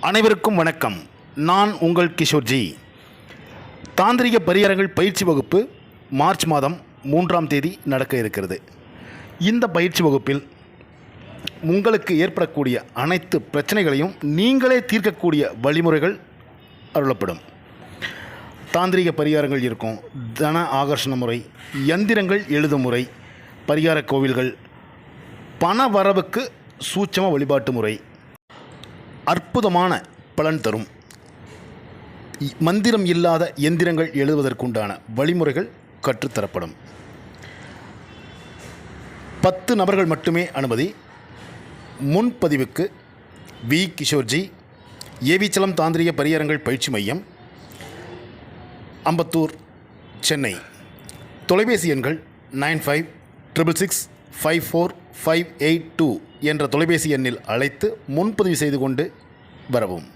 அனைவருக்கும் வணக்கம். நான் உங்கள் கிஷோர்ஜி. தாந்திரிக பரிகாரங்கள் பயிற்சி வகுப்பு மார்ச் மாதம் மூன்றாம் தேதி நடக்க இருக்கிறது. இந்த பயிற்சி வகுப்பில் உங்களுக்கு ஏற்படக்கூடிய அனைத்து பிரச்சனைகளையும் நீங்களே தீர்க்கக்கூடிய வழிமுறைகள் அருளப்படும். தாந்திரிக பரிகாரங்கள் இருக்கும். தன ஆகர்ஷண முறை யந்திரங்கள் எழுதும் முறை பரிகார கோவில்கள் பண வரவுக்கு சூட்சம வழிபாட்டு முறை அற்புதமான பலன் தரும். மந்திரம் இல்லாத எந்திரங்கள் எழுதுவதற்குண்டான வழிமுறைகள் கற்றுத்தரப்படும். பத்து நபர்கள் மட்டுமே அனுமதி. முன்பதிவுக்கு வி. கிஷோர்ஜி ஏவிச்சலம் தாந்திரிக பரிகாரங்கள் பயிற்சி மையம் அம்பத்தூர் சென்னை. தொலைபேசி எண்கள் nine five triple six five four five eight two என்ற தொலைபேசி எண்ணில் அழைத்து முன்பதிவு செய்து கொண்டு வரவும்.